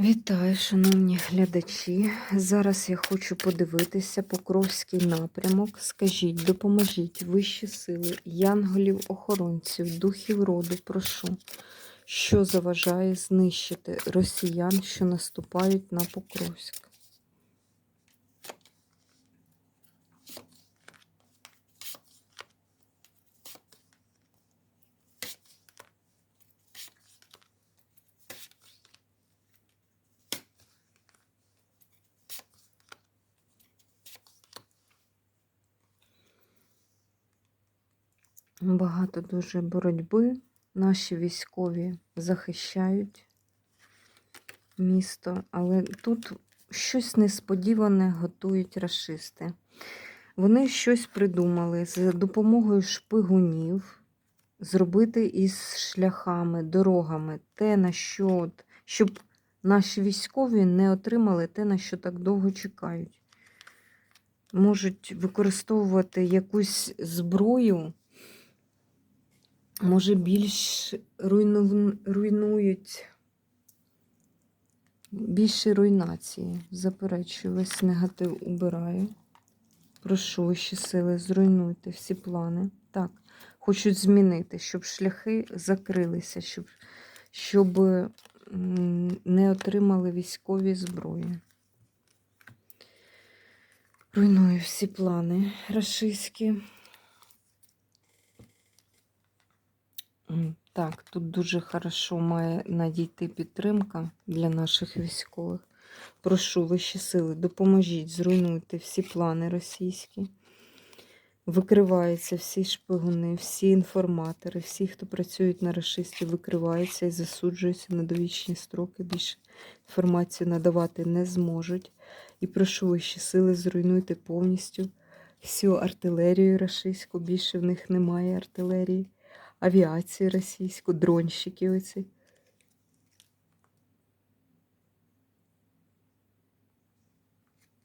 Вітаю, шановні глядачі. Зараз я хочу подивитися Покровський напрямок. Скажіть, допоможіть вищі сили, янголів, охоронців, духів роду, прошу, що заважає знищити росіян, що наступають на Покровськ. Багато дуже боротьби. Наші військові захищають місто, але тут щось несподіване готують расисти. Вони щось придумали за допомогою шпигунів зробити із шляхами, дорогами те, на що, от, щоб наші військові не отримали те, на що так довго чекають. Можуть використовувати якусь зброю може, більш руйну... руйнують більше руйнації. Заперечую, весь негатив убираю. Прошу вищі сили, зруйнуйте всі плани. Так, хочуть змінити, щоб шляхи закрилися, щоб, щоб не отримали військові зброї. Руйную всі плани рашистські. Так, тут дуже хорошо має надійти підтримка для наших військових. Прошу вищі сили, допоможіть, зруйнуйте всі плани російські. Викриваються всі шпигуни, всі інформатори, всі, хто працюють на расисті, викриваються і засуджуються на довічні строки. Більше інформацію надавати не зможуть. І прошу вищі сили, зруйнуйте повністю всю артилерію рашистську. Більше в них немає артилерії авіацію російську, дронщики оці.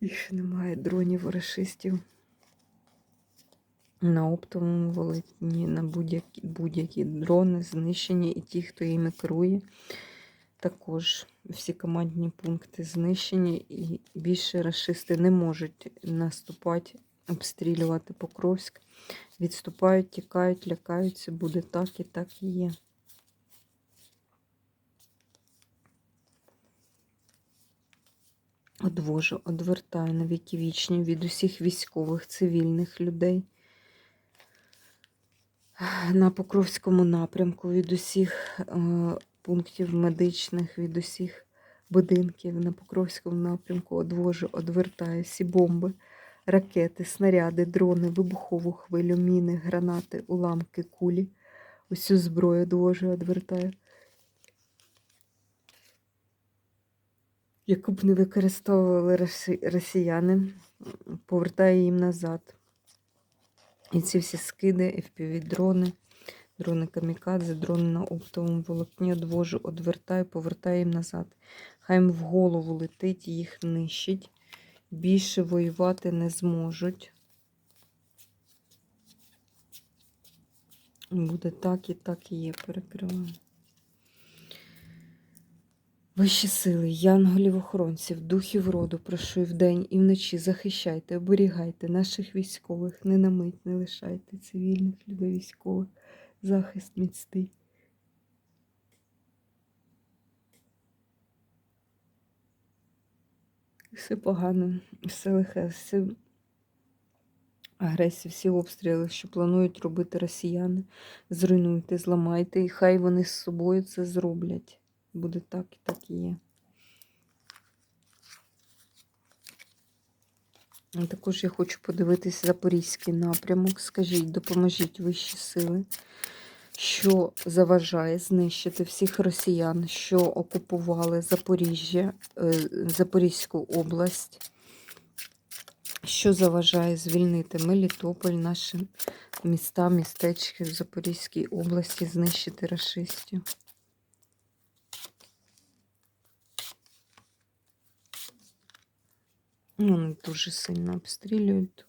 Їх немає дронів расистів. На оптовому володінні, на будь-які будь-які дрони знищені, і ті, хто їми керує. Також всі командні пункти знищені, і більше расисти не можуть наступати, обстрілювати Покровськ відступають, тікають, лякаються, буде так і так і є. Одвожу, одвертаю на віки вічні від усіх військових, цивільних людей. На Покровському напрямку, від усіх е, пунктів медичних, від усіх будинків на Покровському напрямку. Одвожу, одвертаю всі бомби ракети, снаряди, дрони, вибухову хвилю, міни, гранати, уламки, кулі. Усю зброю довожу, відвертаю. Яку б не використовували росіяни, повертаю їм назад. І ці всі скиди, FPV-дрони, дрони камікадзе, дрони на оптовому волокні одвожу, одвертаю, повертаю їм назад. Хай їм в голову летить, їх нищить більше воювати не зможуть. Буде так і так і є, перекриваю. Вищі сили, янголів-охоронців, духів роду, прошу і вдень і вночі захищайте, оберігайте наших військових, не на мить не лишайте цивільних людей військових, захист міцний. Все погано, все лихе, все агресія, всі обстріли, що планують робити росіяни. Зруйнуйте, зламайте, і хай вони з собою це зроблять. Буде так і так і є. Також я хочу подивитися Запорізький напрямок. Скажіть, допоможіть вищі сили що заважає знищити всіх росіян, що окупували Запоріжжя, е, Запорізьку область, що заважає звільнити Мелітополь, наші міста, містечки в Запорізькій області, знищити расистів. Ну, вони дуже сильно обстрілюють.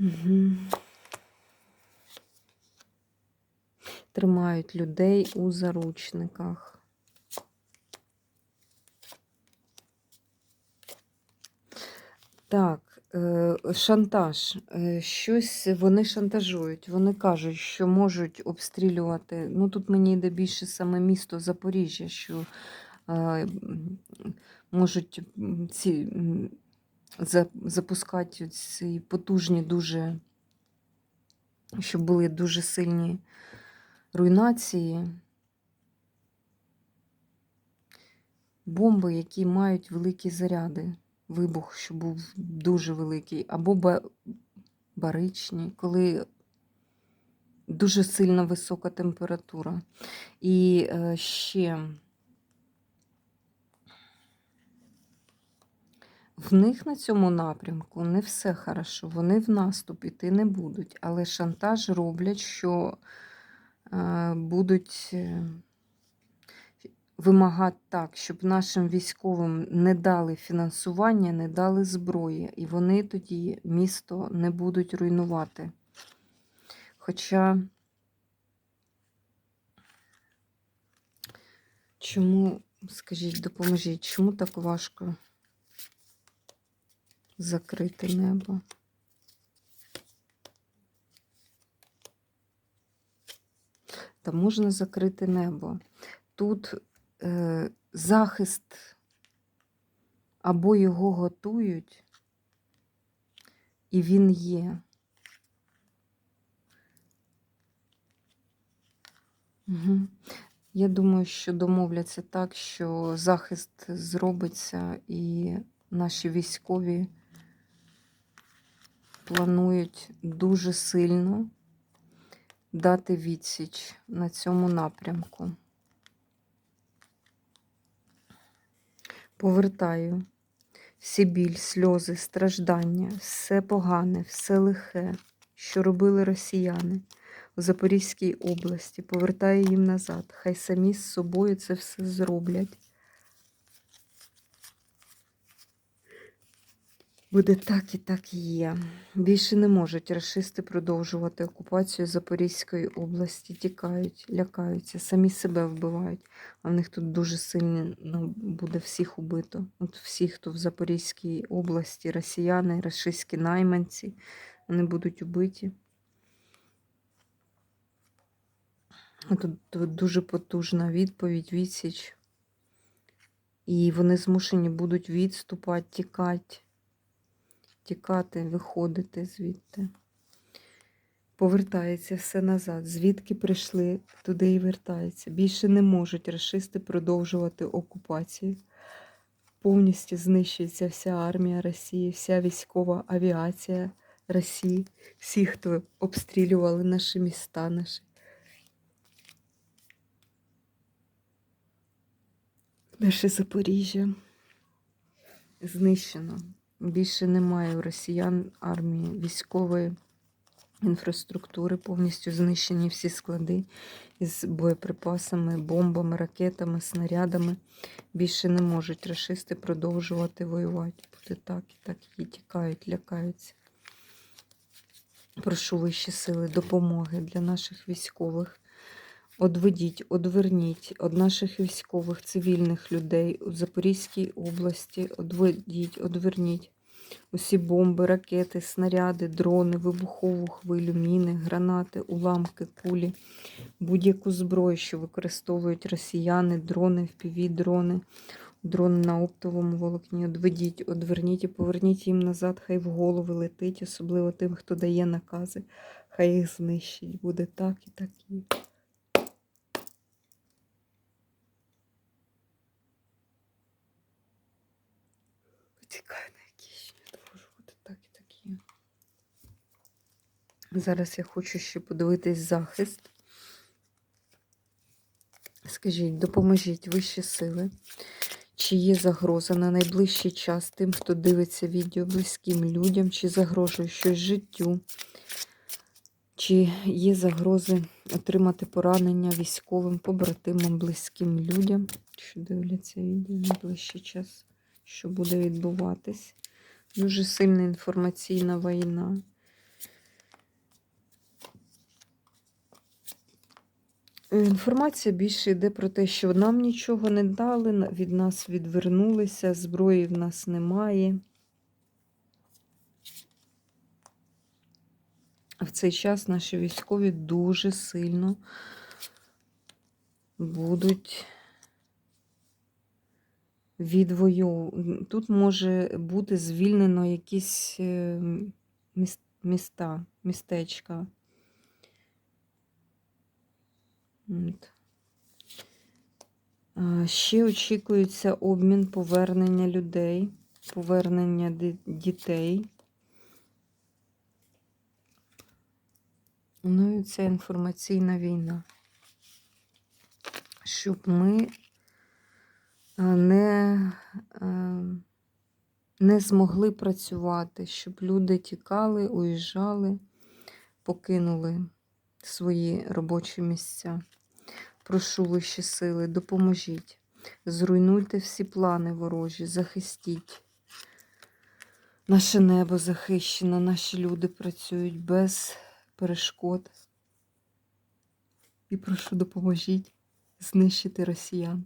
Угу. Тримають людей у заручниках. Так, е, шантаж. Е, Щось вони шантажують. Вони кажуть, що можуть обстрілювати. Ну тут мені йде більше саме місто Запоріжжя, що е, можуть ці запускати ці потужні дуже, щоб були дуже сильні руйнації. Бомби, які мають великі заряди. Вибух, що був дуже великий, або баричні, коли дуже сильно висока температура. І е, ще в них на цьому напрямку не все хорошо. Вони в наступ іти не будуть, але шантаж роблять, що будуть. е, вимагати так, щоб нашим військовим не дали фінансування, не дали зброї, і вони тоді місто не будуть руйнувати. Хоча чому, скажіть, допоможіть, чому так важко закрити небо? Та можна закрити небо. Тут е, захист або його готують, і він є. Угу. Я думаю, що домовляться так, що захист зробиться, і наші військові планують дуже сильно дати відсіч на цьому напрямку. Повертаю всі біль, сльози, страждання, все погане, все лихе, що робили росіяни у Запорізькій області, повертаю їм назад. Хай самі з собою це все зроблять. Буде так і так і є. Більше не можуть рашисти продовжувати окупацію Запорізької області. Тікають, лякаються, самі себе вбивають. А в них тут дуже сильно ну, буде всіх убито. От всі, хто в Запорізькій області, росіяни, рашистські найманці, вони будуть убиті. Тут, тут дуже потужна відповідь, відсіч. І вони змушені будуть відступати, тікати тікати, виходити звідти. Повертається все назад. Звідки прийшли, туди і вертається. Більше не можуть расисти продовжувати окупацію. Повністю знищується вся армія Росії, вся військова авіація Росії, всі, хто обстрілювали наші міста, наші. Наше Запоріжжя знищено. Більше немає у росіян армії військової інфраструктури, повністю знищені всі склади із боєприпасами, бомбами, ракетами, снарядами. Більше не можуть рашисти продовжувати воювати. Буде так і так і тікають, лякаються. Прошу вищі сили допомоги для наших військових. Одведіть, одверніть від наших військових цивільних людей у Запорізькій області. Одведіть, одверніть усі бомби, ракети, снаряди, дрони, вибухову хвилю, міни, гранати, уламки, кулі, будь-яку зброю, що використовують росіяни, дрони, впівдрони, дрони на оптовому волокні. Одведіть, одверніть і поверніть їм назад, хай в голови летить, особливо тим, хто дає накази, хай їх знищить. Буде так і так і. Почекай на якісь не можу бути так і такі. Зараз я хочу ще подивитись захист. Скажіть, допоможіть вищі сили. Чи є загроза на найближчий час тим, хто дивиться відео близьким людям, чи загрожує щось життю, чи є загрози отримати поранення військовим, побратимам, близьким людям, що дивляться відео найближчий час що буде відбуватись. Дуже сильна інформаційна війна. Інформація більше йде про те, що нам нічого не дали, від нас відвернулися, зброї в нас немає. В цей час наші військові дуже сильно будуть відвоювати. Тут може бути звільнено якісь е, міста, містечка. От. А, Ще очікується обмін повернення людей, повернення дітей. Ну і це інформаційна війна. Щоб ми не, не змогли працювати, щоб люди тікали, уїжджали, покинули свої робочі місця. Прошу вищі сили, допоможіть. Зруйнуйте всі плани ворожі, захистіть. Наше небо захищено, наші люди працюють без перешкод. І прошу допоможіть знищити росіян.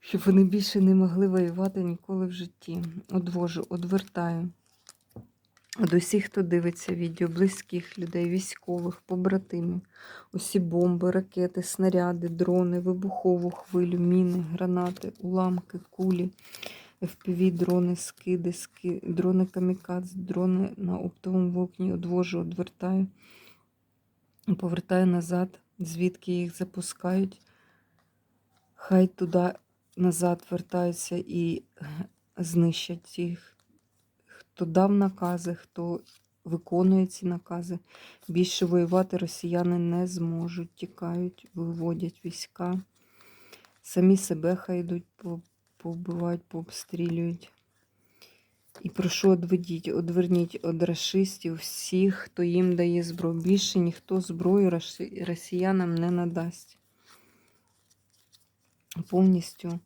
Щоб вони більше не могли воювати ніколи в житті. Одвожу, одвертаю. До всіх, хто дивиться відео, близьких людей, військових, побратимів, усі бомби, ракети, снаряди, дрони, вибухову хвилю, міни, гранати, уламки, кулі, FPV, дрони, скиди, ски... дрони камікадз, дрони на оптовому вогні одвожу, одвертаю, повертаю назад, звідки їх запускають. Хай туди назад вертаються і знищать їх хто дав накази, хто виконує ці накази. Більше воювати росіяни не зможуть, тікають, виводять війська. Самі себе хай йдуть, по- повбивають, пообстрілюють. І прошу одведіть, одверніть від расистів всіх, хто їм дає зброю. Більше ніхто зброю росіянам не надасть. Повністю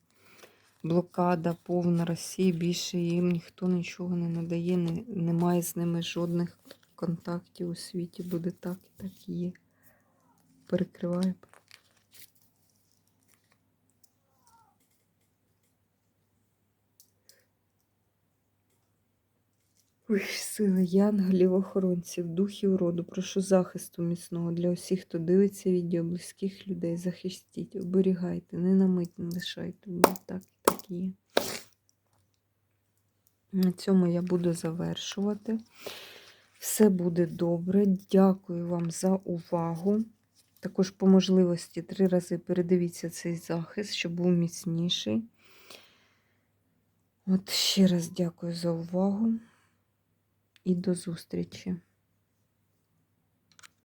блокада повна Росії, більше їм ніхто нічого не надає, не, немає з ними жодних контактів у світі. Буде так і так є. Перекриваю. Ой, сили янголів, охоронців, духів роду, прошу захисту міцного для усіх, хто дивиться відео, близьких людей. Захистіть, оберігайте, не на мить не лишайте. Бо так так є. На цьому я буду завершувати. Все буде добре. Дякую вам за увагу. Також по можливості три рази передивіться цей захист, щоб був міцніший. От ще раз дякую за увагу і до зустрічі.